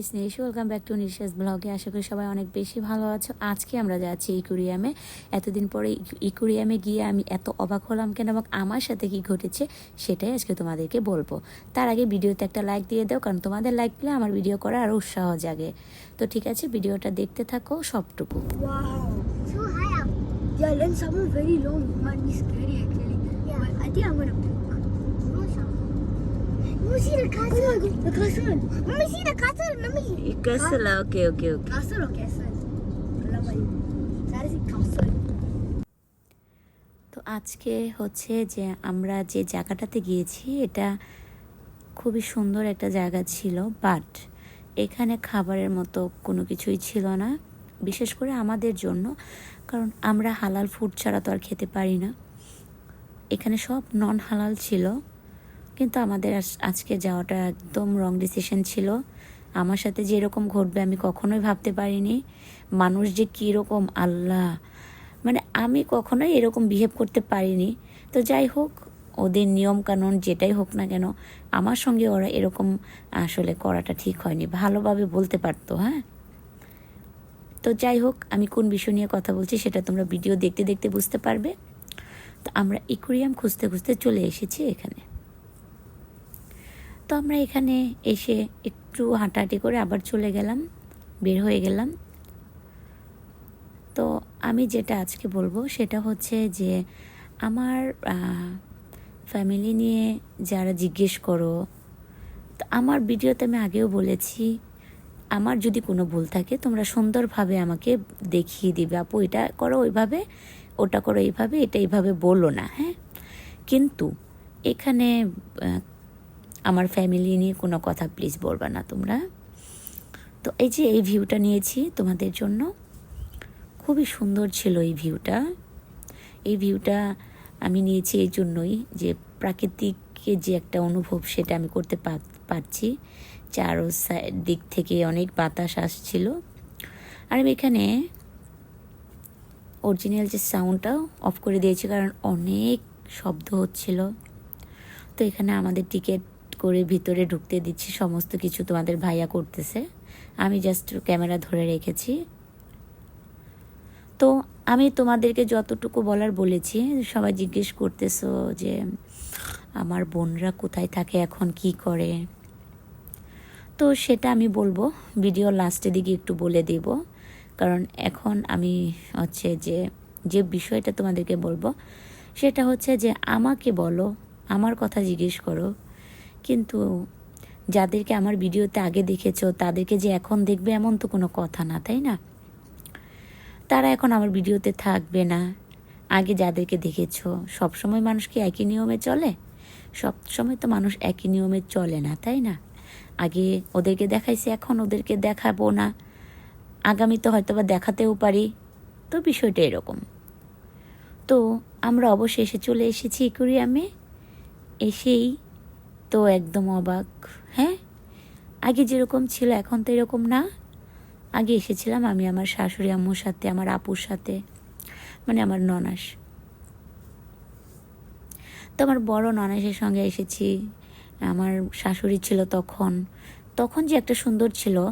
Is Nish welcome back to Nisha's ব্লগে আশা করি সবাই অনেক বেশি ভালো আছো। আজকে আমরা যাচ্ছি ইকুরিয়ামে। এতদিন পরে ইকুরিয়ামে গিয়ে আমি এত অবাক হলাম কেন এবং আমার সাথে কি ঘটেছে সেটাই আজকে তোমাদেরকে বলব। তার আগে ভিডিওতে একটা লাইক দিয়ে দাও কারণ তোমাদের লাইক পেলে আমার ভিডিও করার আরও উৎসাহ জাগে। তো ঠিক আছে ভিডিওটা দেখতে থাকো সবটুকু. Yeah, then someone very long might be scary actually. Yeah. But I think I'm gonna castle. my god, the castle. Let see the castle. Let me. Castle okay okay okay Castle or castle? That is a castle. তো আজকে হচ্ছে যে আমরা যে জায়গাটাতে গিয়েছি এটা খুবই সুন্দর একটা জায়গা ছিল বাট এখানে খাবারের মতো কোনো কিছুই ছিল না বিশেষ করে আমাদের জন্য কারণ আমরা হালাল ফুড ছাড়া তো আর খেতে পারি না এখানে সব নন হালাল ছিল কিন্তু আমাদের আজ- আজকে যাওয়াটা একদম রং ডিসিশন ছিল। আমার সাথে যে এরকম ঘটবে আমি কখনোই ভাবতে পারিনি। মানুষ যে কীরকম আল্লাহ। মানে আমি কখনোই এরকম বিহেভ করতে পারিনি। তো যাই হোক, ওদের নিয়ম কানুন যেটাই হোক না কেন, আমার সঙ্গে ওরা এরকম আসলে করাটা ঠিক হয়নি। ভালোভাবে বলতে পারতো হ্যাঁ? তো যাই হোক, আমি কোন বিষয় নিয়ে কথা বলছি সেটা তোমরা ভিডিও দেখতে দেখতে বুঝতে পারবে। তো আমরা ইকুরিয়াম খুঁজতে খুঁজতে চলে এসেছি এখানে। তো আমরা এখানে এসে একটু হাঁটাহাঁটি করে আবার চলে গেলাম, বের হয়ে গেলাম। তো আমি যেটা আজকে বলব সেটা হচ্ছে যে আমার ফ্যামিলি নিয়ে যারা জিজ্ঞেস করো, তো আমার ভিডিওতে আমি আগেও বলেছি, আমার যদি কোনো ভুল থাকে তোমরা সুন্দরভাবে আমাকে দেখিয়ে দিবে, আপু, এটা করো ওইভাবে, ওটা করো এইভাবে, এটা এইভাবে বলো না। হ্যাঁ? কিন্তু এখানে আমার ফ্যামিলি নিয়ে কোনো কথা প্লিজ বলবা না তোমরা। তো এই যে এই ভিউটা নিয়েছি তোমাদের জন্য, খুবই সুন্দর ছিল এই ভিউটা এই ভিউটা আমি নিয়েছি এই জন্যই যে প্রাকৃতিকে যে একটা অনুভব সেটা আমি করতে পারছি। চারো সাইড দিক থেকে অনেক বাতাস আসছিল। আর আমি এখানে অরিজিনাল যে সাউন্ডটাও অফ করে দিয়েছি কারণ অনেক শব্দ হচ্ছিল। তো এখানে আমাদের টিকিট করে ভিতরে ঢুকতে দিচ্ছি, সমস্ত কিছু তোমাদের ভাইয়া করতেছে। আমি জাস্ট ক্যামেরা ধরে রেখেছি। তো আমি তোমাদেরকে যতটুকু বলার বলেছি, সবাই জিজ্ঞেস করতেছো যে আমার বোনরা কোথায় থাকে, এখন কি করে? তো সেটা আমি বলব ভিডিও লাস্টের দিকে একটু বলে দেব। কারণ এখন আমি হচ্ছে যে যে বিষয়টা তোমাদেরকে বলব, সেটা হচ্ছে যে আমাকে বলো, আমার কথা জিজ্ঞেস করো কিন্তু যাদেরকে আমার ভিডিওতে আগে দেখেছ, তাদেরকে যে এখন দেখবে এমন তো কোনো কথা না, তাই না? তারা এখন আমার ভিডিওতে থাকবে না। আগে যাদেরকে দেখেছ, সবসময় মানুষ কি একই নিয়মে চলে? সব সময় তো মানুষ একই নিয়মে চলে না, তাই না? আগে ওদেরকে দেখাইছি, এখন ওদেরকে দেখাবো না। আগামীতে হয়তো বা দেখাতেও পারি। তো বিষয়টা এরকম। তো আমরা অবশেষে চলে এসেছি ইকুরিয়ামে। এসেই তো একদম অবাক। হ্যাঁ? আগে যেরকম ছিল, এখন তো এরকম না। আগে এসেছিলাম আমি আমার শাশুড়ি আম্মুর সাথে, আমার আপুর সাথে মানে আমার ননাস। তো আমার বড় ননাসের সঙ্গে এসেছি। আমার শাশুড়ি ছিল তখন। তখন যে একটা সুন্দর ছিল,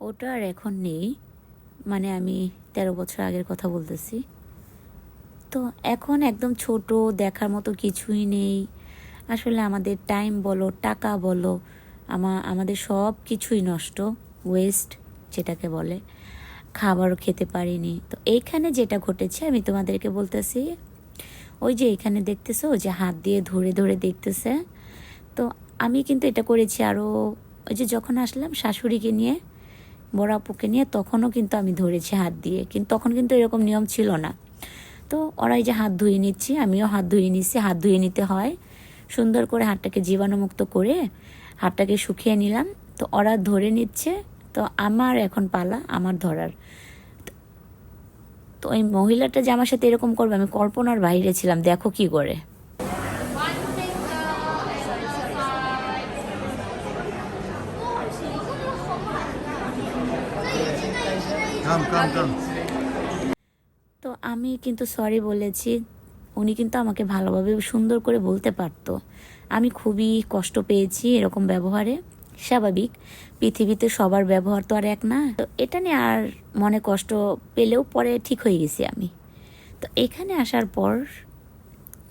ওটা আর এখন নেই। মানে আমি তেরো বছর আগের কথা বলতেছি। তো এখন একদম ছোট, দেখার মতো কিছুই নেই। আসলে আমাদের টাইম বলো, টাকা বলো, আমা, আমাদের সব কিছুই নষ্ট ওয়েস্ট যেটাকে বলে। খাবারও খেতে পারিনি। তো এইখানে যেটা ঘটেছে, আমি তোমাদেরকে বলতেছি, ওই যে এখানে দেখতেছো যে হাত দিয়ে ধরে ধরে দেখতেছে। তো আমি কিন্তু এটা করেছি আরও ওই যে যখন আসলাম শাশুড়িকে নিয়ে, বড় আপুকে নিয়ে, তখনও কিন্তু আমি ধরেছি হাত দিয়ে। কিন্তু তখন কিন্তু এরকম নিয়ম ছিল না। তো ওরাই যে হাত ধুয়ে নিচ্ছি, আমিও হাত ধুয়ে নিচ্ছি, হাত ধুয়ে নিতে হয়। সুন্দর করে হাতটাকে জীবাণুমুক্ত করে হাতটাকে শুকিয়ে নিলাম। তো ওরা ধরে নিচ্ছে। তো আমার এখন পালা আমার ধরার। তো ওই মহিলাটা যে আমার সাথে এরকম করবে আমি কল্পনার বাইরে ছিলাম দেখো কি করে. তো আমি কিন্তু সরি বলেছি। উনি কিন্তু আমাকে ভালোভাবে সুন্দর করে বলতে পারতো। আমি খুবই কষ্ট পেয়েছি এরকম ব্যবহারে। স্বাভাবিক, পৃথিবীতে সবার ব্যবহার তো আর এক না। তো এটা নিয়ে আর মনে কষ্ট পেলেও পরে ঠিক হয়ে গেছি আমি। তো এখানে আসার পর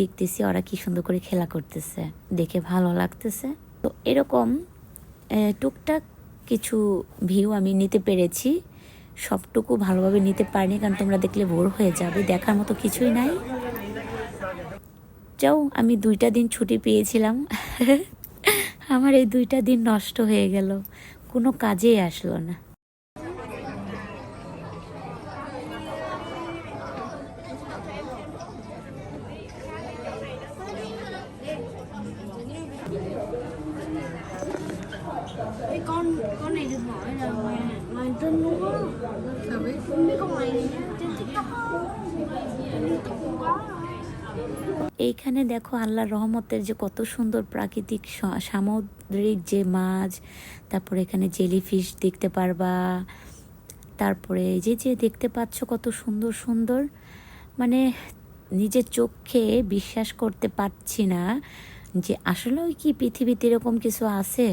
দেখতেছি ওরা কি সুন্দর করে খেলা করতেছে। দেখে ভালো লাগতেছে। তো এরকম টুকটাক কিছু ভিউ আমি নিতে পেরেছি। সবটুকু ভালোভাবে নিতে পারিনি, কারণ তোমরা দেখলে বোর হয়ে যাবে। দেখার মতো কিছুই নাই। যাও আমি দুইটা দিন ছুটি পেয়েছিলাম। আমার এই দুইটা দিন নষ্ট হয়ে গেল। কোনো কাজেই আসলো না। এইখানে দেখো আল্লাহর রহমতের যে কত সুন্দর প্রাকৃতিক সামুদ্রিক যে মাছ, তারপরে এখানে জেলিফিশ দেখতে পারবা, তারপরে যে যে দেখতে পাচ্ছ কত সুন্দর সুন্দর মানে নিজের চোখে বিশ্বাস করতে পারছি না যে আসলেও কি পৃথিবীতে এরকম কিছু আছে?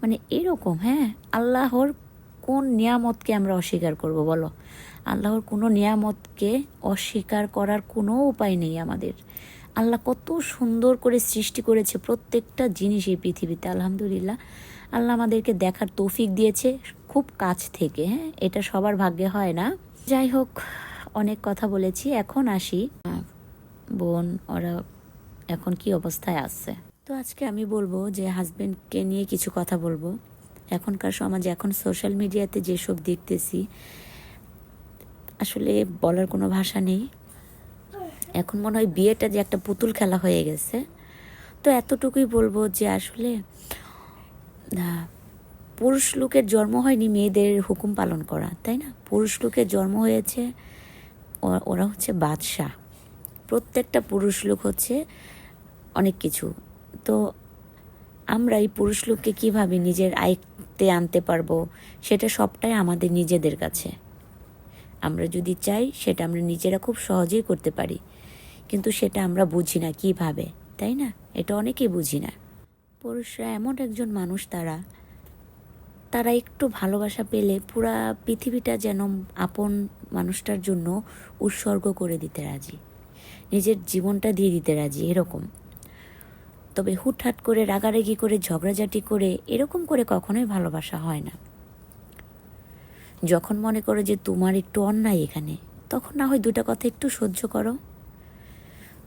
মানে এরকম হ্যাঁ? আল্লাহর কোন নিয়ামতকে আমরা অস্বীকার করব বলো? আল্লাহর কোনো নিয়ামতকে অস্বীকার করার কোনো উপায় নেই আমাদের। আল্লাহ কত সুন্দর করে সৃষ্টি করেছে প্রত্যেকটা জিনিস এই পৃথিবীতে, আলহামদুলিল্লাহ। আল্লাহ আমাদেরকে দেখার তৌফিক দিয়েছে খুব কাছ থেকে হ্যাঁ? এটা সবার ভাগ্যে হয় না। যাই হোক, অনেক কথা বলেছি, এখন আসি। বোন, ওরা এখন কি অবস্থায় আছে? তো আজকে আমি বলব যে হাজবেন্ডকে নিয়ে কিছু কথা বলব। এখনকার সমাজে, এখন সোশ্যাল মিডিয়াতে যেসব দেখতেছি আসলে বলার কোনো ভাষা নেই। এখন মনে হয় বিয়েটা যে একটা পুতুল খেলা হয়ে গেছে। তো এতটুকুই বলব যে আসলে পুরুষ লোকের জন্ম হয়নি মেয়েদের হুকুম পালন করা, তাই না? পুরুষ লোকের জন্ম হয়েছে ওরা হচ্ছে বাদশাহ। প্রত্যেকটা পুরুষ লোক হচ্ছে অনেক কিছু। তো আমরা এই পুরুষ লোককে কীভাবে নিজের আয়ত্তে আনতে পারব, সেটা সবটাই আমাদের নিজেদের কাছে। আমরা যদি চাই, সেটা আমরা নিজেরা খুব সহজেই করতে পারি। কিন্তু সেটা আমরা বুঝি না কীভাবে, তাই না? এটা অনেকেই বুঝি না। পুরুষরা এমন একজন মানুষ তারা তারা একটু ভালোবাসা পেলে পুরা পৃথিবীটা যেন আপন মানুষটার জন্য উৎসর্গ করে দিতে রাজি। নিজের জীবনটা দিয়ে দিতে রাজি, এরকম। তবে হুটহাট করে রাগারাগি করে, ঝগড়াঝাটি করে, এরকম করে কখনোই ভালোবাসা হয় না। যখন মনে করো যে তোমার একটু অন্যায় এখানে, তখন না হয় দুটা কথা একটু সহ্য করো।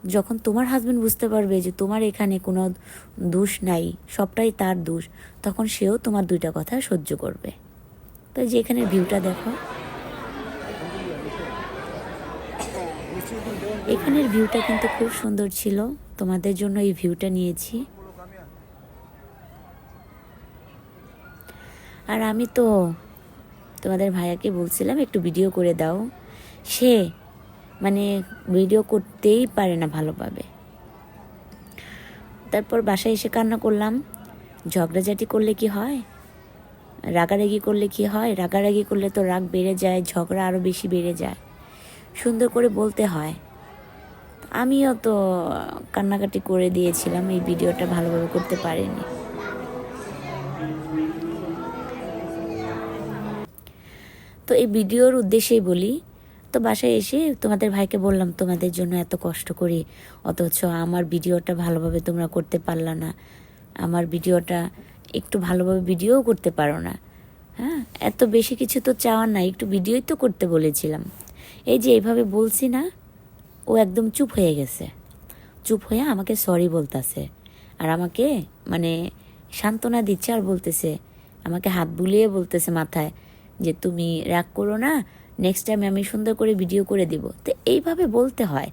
যখন তোমার হাজব্যান্ড বুঝতে পারবে যে তোমার এখানে কোনো দোষ নাই, সবটাই তার দোষ, তখন সেও তোমার দুইটা কথা সহ্য করবে। তো যে এখানের ভিউটা দেখো। এখানের ভিউটা কিন্তু খুব সুন্দর ছিল। তোমাদের জন্য এই ভিউটা নিয়েছি। আর আমি তো তোমাদের ভাইয়াকে বলছিলাম, একটু ভিডিও করে দাও। সে মানে ভিডিও করতেই পারে না ভালোভাবে। তারপর বাসায় এসে কান্না করলাম, ঝগড়াঝাটি করলে কি হয়? রাগারাগি করলে কি হয়? রাগারাগি করলে তো রাগ বেড়ে যায়, ঝগড়া আরও বেশি বেড়ে যায়। সুন্দর করে বলতে হয়। আমিও তো কান্নাকাটি করে দিয়েছিলাম, এই ভিডিওটা ভালোভাবে করতে পারিনি। তো এই ভিডিওর উদ্দেশ্যেই বলি, তো বাসায় এসে তোমাদের ভাইকে বললাম, তোমাদের জন্য এত কষ্ট করি, অথচ আমার ভিডিওটা ভালোভাবে তোমরা করতে পারলা না। আমার ভিডিওটা একটু ভালোভাবে ভিডিও করতে পারো না। হ্যাঁ এত বেশি কিছু তো চাওয়ার নাই, একটু ভিডিওই তো করতে বলেছিলাম। এই যে এইভাবে বলছি না, ও একদম চুপ হয়ে গেছে। চুপ হয়ে আমাকে সরি বলতেছে। আর আমাকে মানে সান্ত্বনা দিচ্ছে আর বলতেছে, আমাকে হাত বুলিয়ে বলতেছে মাথায় যে তুমি রাগ করো না নেক্সট টাইম আমি সুন্দর করে ভিডিও করে দিব। তো এইভাবে বলতে হয়।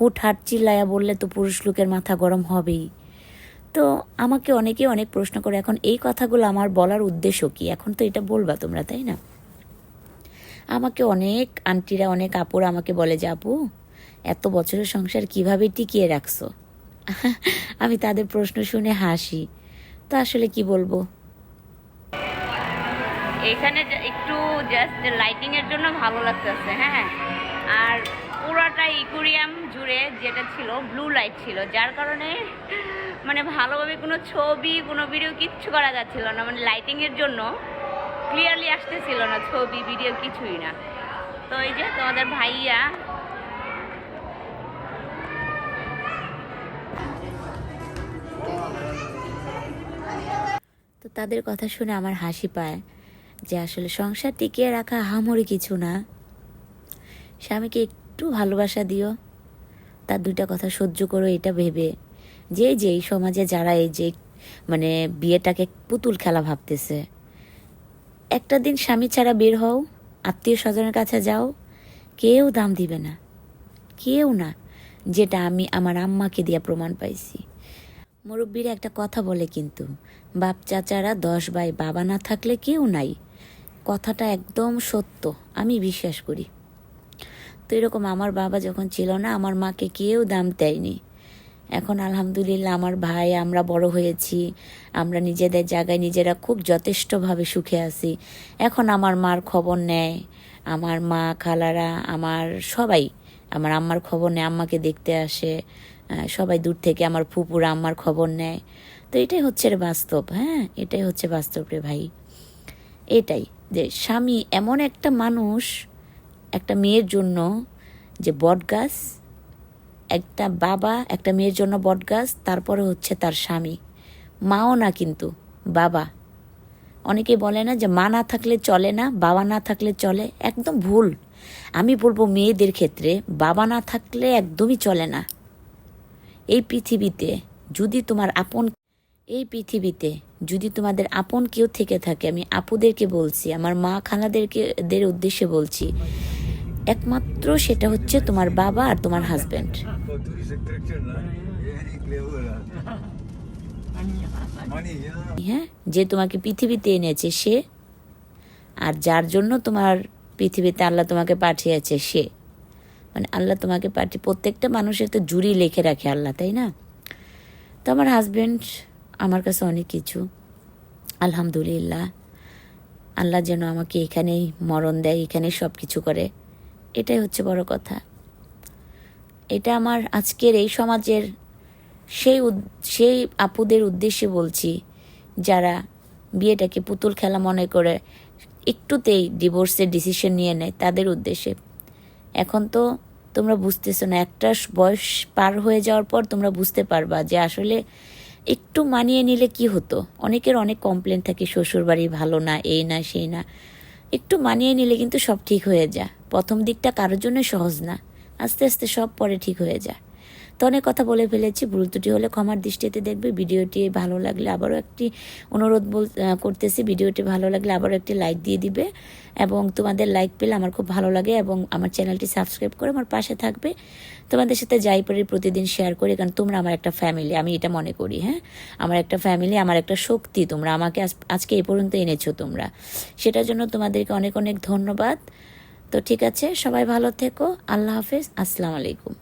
হুট হাট চিল্লায়া বললে তো পুরুষ লোকের মাথা গরম হবেই। তো আমাকে অনেকে অনেক প্রশ্ন করে, এখন এই কথাগুলো আমার বলার উদ্দেশ্য কি? এখন তো এটা বলবা তোমরা, তাই না? আমাকে অনেক আন্টিরা, অনেক আপুরা আমাকে বলে যে, আপু, এত বছরের সংসার কীভাবে টিকিয়ে রাখছো? আমি তাদের প্রশ্ন শুনে হাসি। তো আসলে কি বলব? এখানে একটু জাস্ট লাইটিং এর জন্য ভালো লাগতেছে হ্যাঁ। আর পুরোটা ইকুরিয়াম জুড়ে যেটা ছিল ব্লু লাইট ছিল, যার কারণে মানে ভালোভাবে কোনো ছবি, কোনো ভিডিও কিচ্ছু করা যাচ্ছিল না। মানে লাইটিংয়ের জন্য ক্লিয়ারলি আসতেছিল না ছবি ভিডিও কিছুই না। তো এই যে তোমাদের ভাইয়া তো তাদের কথা শুনে আমার হাসি পায়। যে আসলে সংসার টিকিয়ে রাখা হামরি কিছু না। স্বামীকে একটু ভালোবাসা দিও। তার দুইটা কথা সহ্য করো, এটা ভেবে। যে যে এই সমাজে যারা এই যে মানে বিয়েটাকে পুতুল খেলা ভাবতেছে। একটা দিন স্বামী ছাড়া বের হও, আত্মীয় স্বজনের কাছে যাও, কেউ দাম দিবে না। কেউ না, যেটা আমি আমার আম্মাকে দিয়ে প্রমাণ পাইছি। মুরব্বীরা একটা কথা বলে কিন্তু, বাপ চাচারা দশ ভাই বাবা না থাকলে কেউ নাই। কথাটা একদম সত্য, আমি বিশ্বাস করি। তো এরকম আমার বাবা যখন ছিল না, আমার মাকে কেউ দাম দেয়নি। এখন আলহামদুলিল্লাহ আমার ভাই, আমরা বড় হয়েছি, আমরা নিজেদের জায়গায় নিজেরা খুব যথেষ্টভাবে সুখে আছি। এখন আমার মার খবর নেয়, আমার মা, খালারা, আমার সবাই, আমার আম্মার খবর নেয়, আম্মাকে দেখতে আসে সবাই দূর থেকে আমার ফুপুরা আম্মার খবর নেয়। তো এটাই হচ্ছে বাস্তব হ্যাঁ? এটাই হচ্ছে বাস্তব রে ভাই। এটাই। যে স্বামী এমন একটা মানুষ, একটা মেয়ের জন্য যে বটগাছ, একটা বাবা, একটা মেয়ের জন্য বটগাছ, তারপরে হচ্ছে তার স্বামী। মাও না কিন্তু, বাবা। অনেকে বলে না যে মা না থাকলে চলে না, বাবা না থাকলে চলে, একদম ভুল। আমি বলব মেয়েদের ক্ষেত্রে বাবা না থাকলে একদমই চলে না। এই পৃথিবীতে যদি তোমার আপন এই পৃথিবীতে যদি তোমাদের আপন কেউ থেকে থাকে, আমি আপুদেরকে বলছি, আমার মা খালাদেরকে দের উদ্দেশ্যে বলছি, একমাত্র সেটা হচ্ছে তোমার বাবা আর তোমার yeah. হ্যাঁ যে তোমাকে পৃথিবীতে এনেছে সে, আর যার জন্য তোমার পৃথিবীতে আল্লাহ তোমাকে পাঠিয়েছে সে মানে আল্লাহ তোমাকে পাঠিয়ে, প্রত্যেকটা মানুষের তো জুড়ি লেখে রাখে আল্লাহ, তাই না তো আমার হাজব্যান্ড আমার কাছে অনেক কিছু। আলহামদুলিল্লাহ। আল্লাহ যেন আমাকে এখানেই মরণ দেয়, এখানেই সব কিছু করে। এটাই হচ্ছে বড় কথা। এটা আমার আজকের এই সমাজের সেই সেই আপুদের উদ্দেশ্যে বলছি, যারা বিয়েটাকে পুতুল খেলা মনে করে একটুতেই ডিভোর্সের ডিসিশন নিয়ে নেয়, তাদের উদ্দেশ্যে। এখন তো তোমরা বুঝতেছো না, একটা বয়স পার হয়ে যাওয়ার পর তোমরা বুঝতে পারবা যে আসলে একটু মানিয়ে নিলে কি হতো? অনেকের অনেক কমপ্লেন থাকে, শ্বশুর বাড়ি ভালো না, এই না, সেই না। একটু মানিয়ে নিলে কিন্তু সব ঠিক হয়ে যায়। প্রথম দিকটা কারোর জন্য সহজ না। আস্তে আস্তে সব পরে ঠিক হয়ে যায়। তো অনেক কথা বলে ফেলেছি। ভুল ত্রুটি হলে ক্ষমার দৃষ্টিতে দেখবে। ভিডিওটি ভালো লাগলে আবারও একটি অনুরোধ বল করতেছি। ভিডিওটি ভালো লাগলে আবারও একটি লাইক দিয়ে দিবে এবং তোমাদের লাইক পেলে আমার খুব ভালো লাগে এবং আমার চ্যানেলটি সাবস্ক্রাইব করে আমার পাশে থাকবে। তোমাদের সাথে যাই পারি প্রতিদিন শেয়ার করি কারণ তোমরা আমার একটা ফ্যামিলি আমি এটা মনে করি হ্যাঁ? আমার একটা ফ্যামিলি আমার একটা শক্তি তোমরা, আমাকে আজ- আজকে এ পর্যন্ত এনেছো তোমরা। সেটার জন্য তোমাদেরকে অনেক অনেক ধন্যবাদ। তো ঠিক আছে, সবাই ভালো থেকো। আল্লাহ হাফেজ। আসসালামু আলাইকুম।